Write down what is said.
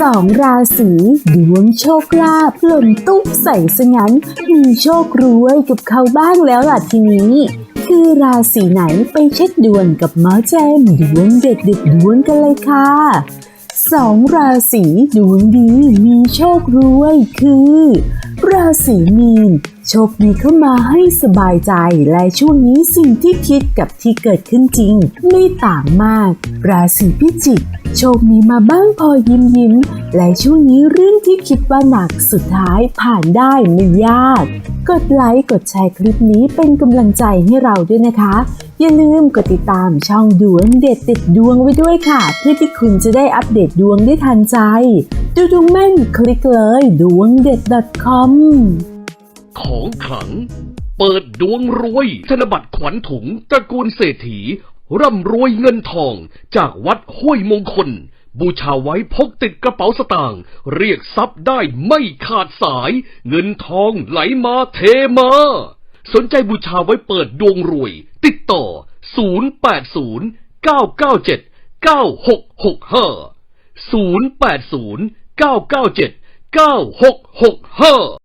สองราศีดวงโชคลาภหล่นตุ๊บใส่สงั้น มีโชครวยกับเขาบ้างแล้วล่ะทีนี้ คือราศีไหนไปเช็คดวงกับหมอแจมดวงเด็ดเด็ดดวงกันเลยค่ะสองราศีดวงดีมีโชครวยคือ ราศีมีน โชคดีเข้ามาให้สบายใจ และช่วงนี้สิ่งที่คิดกับที่เกิดขึ้นจริง ไม่ต่างมาก ราศีพิจิก โชคมีมาบ้างพอยิ้มยิ้ม และช่วงนี้เรื่องที่คิดว่าหนักสุดท้ายผ่านได้ไม่ยาก กดไลค์กดแชร์คลิปนี้เป็นกำลังใจให้เราด้วยนะคะ อย่าลืมกดติดตามช่องดวงเด็ดติดดวงไว้ด้วยค่ะ เพื่อที่คุณจะได้อัปเดตดวงได้ทันใจ ดูดวงแม่นคลิกเลยดวงเด็ด .com ของขลัง เปิดดวงรวย ธนบัตรขวัญถุงตระกูลเศรษฐี ร่ำรวยเงินทอง จากวัดห้วยมงคล บูชาไว้พกติดกระเป๋าสตางค์เรียกทรัพย์ได้ไม่ขาดสาย เงินทองไหลมาเทมา สนใจบูชาไว้เปิดดวงรวย ติดต่อ 080 997 9665 080高高见，高，好，好，好。